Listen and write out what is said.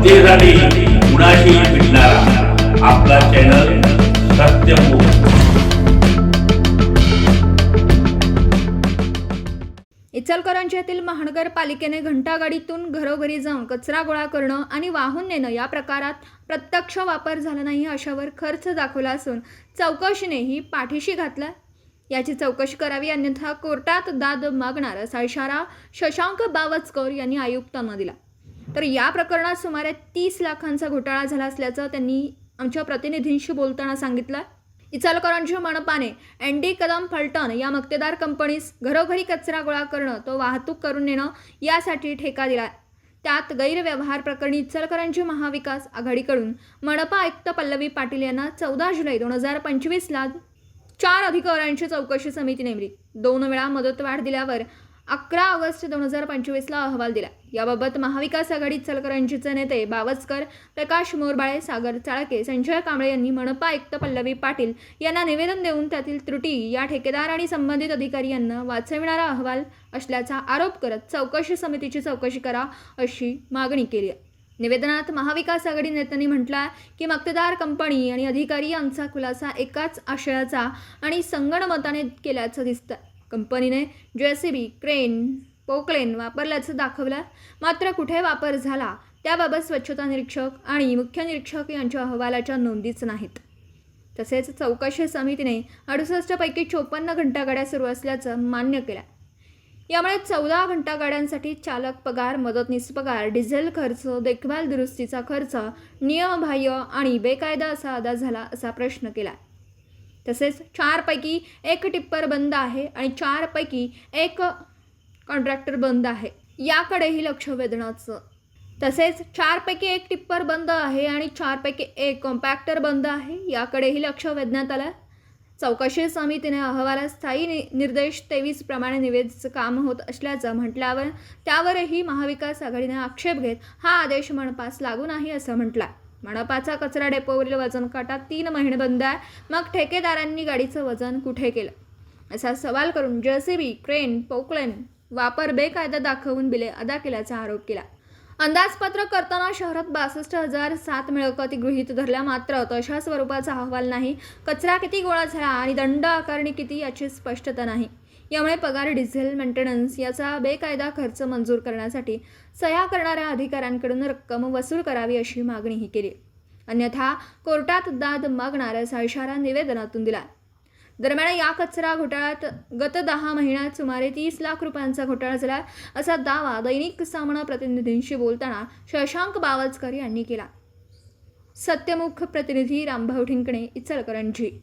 जनतेसाठी कुणाशी भेटणारा आपला चॅनल सत्यमुख इचलकरंजीतील महानगरपालिकेने घंटागाडीतून घरोघरी जाऊन कचरा गोळा करणं आणि वाहून नेणं या प्रकारात प्रत्यक्ष वापर झाला नाही अशावर खर्च दाखवला असून चौकशीने ही पाठीशी घातला याची चौकशी करावी अन्यथा कोर्टात दाद मागणार असा इशारा शशांक बावचकर यांनी आयुक्तांना दिला. तर या प्रकरणात सुमारे तीस लाखांचा घोटाळा झाला असल्याचं त्यांनी आमच्या प्रतिनिधींशी बोलताना सांगितलं. इचलकरंजी मनपाने एन डी कदम फलटण या मक्तेदार कंपनीस घरोघरी कचरा गोळा करणं तो वाहतूक करून नेणं यासाठी ठेका दिला. त्यात गैरव्यवहार प्रकरणी इचलकरांची महाविकास आघाडीकडून मनपा आयुक्त पल्लवी पाटील यांना चौदा जुलै दोन हजार पंचवीसला चार अधिकाऱ्यांची चौकशी समिती नेमली. दोन वेळा मुदतवाढ दिल्यावर अकरा ऑगस्ट दोन हजार पंचवीसला अहवाल दिला. याबाबत महाविकास आघाडी इचलकरंजीचे नेते बावस्कर प्रकाश मोरबाळे सागर चाळके संजय कांबळे यांनी मनपा आयुक्त पल्लवी पाटील यांना निवेदन देऊन त्यातील त्रुटी या ठेकेदार आणि संबंधित अधिकारी यांना वाचविणारा अहवाल असल्याचा आरोप करत चौकशी समितीची चौकशी करा अशी मागणी केली आहे. निवेदनात महाविकास आघाडी नेत्यांनी म्हटलं की मक्तेदार कंपनी आणि अधिकारी यांचा खुलासा एकाच आशयाचा आणि संगणमताने केल्याचं दिसतं कंपनीने जेसीबी क्रेन पोकलेन वापरल्याचं दाखवलं. मात्र कुठे वापर झाला त्याबाबत स्वच्छता निरीक्षक आणि मुख्य निरीक्षक यांच्या अहवालाच्या नोंदीच नाहीत. तसेच चौकशी समितीने अडुसष्टपैकी चोपन्न घंटागाड्या सुरू असल्याचं मान्य केलं. यामुळे चौदा घंटा गाड्यांसाठी चालक पगार मदतनीस पगार डिझेल खर्च देखभाल दुरुस्तीचा खर्च नियमबाह्य आणि बेकायदा असा अदा झाला असा प्रश्न केला. तसेच चारपैकी एक टिप्पर बंद आहे आणि चारपैकी एक कॉन्ट्रॅक्टर बंद आहे. याकडेही लक्ष वेधण्याचं. तसेच चारपैकी एक टिप्पर बंद आहे आणि चारपैकी एक कॉम्पॅक्टर बंद आहे याकडेही लक्ष वेधण्यात आलं. चौकशी समितीने अहवालात स्थायी नि निर्देश तेवीस प्रमाणे निवेदचं काम होत असल्याचं म्हटल्यावर त्यावरही महाविकास आघाडीने आक्षेप घेत हा आदेश मनपास लागू नाही असं म्हटलं मनपाचा कचरा डेपोवरील वजन काटा तीन महिने बंद आहे. मग ठेकेदारांनी गाडीचं वजन कुठे केलं? असा सवाल करून जेसीबी क्रेन पोकलेन वापर बेकायदा दाखवून बिले अदा केल्याचा आरोप केला. अंदाजपत्रक करताना शहरात बासष्ट हजार सात मिळकती गृहीत धरल्या मात्र तशा स्वरूपाचा अहवाल नाही. कचरा किती गोळा झाला आणि दंड आकारणी किती याची स्पष्टता नाही. यामुळे पगार डिझेल मेंटेनन्स याचा बेकायदा खर्च मंजूर करण्यासाठी सह्या करणाऱ्या अधिकाऱ्यांकडून रक्कम वसूल करावी अशी मागणीही केली. अन्यथा कोर्टात दाद मागणार असा इशारा निवेदनातून दिला. दरम्यान या कचरा घोटाळ्यात गत दहा महिन्यात सुमारे तीस लाख रुपयांचा घोटाळा झाला असा दावा दैनिक सामना प्रतिनिधींशी बोलताना शशांक बावचकर यांनी केला. सत्यमुख प्रतिनिधी रामभाऊ ठिंकणे इचलकरंजी.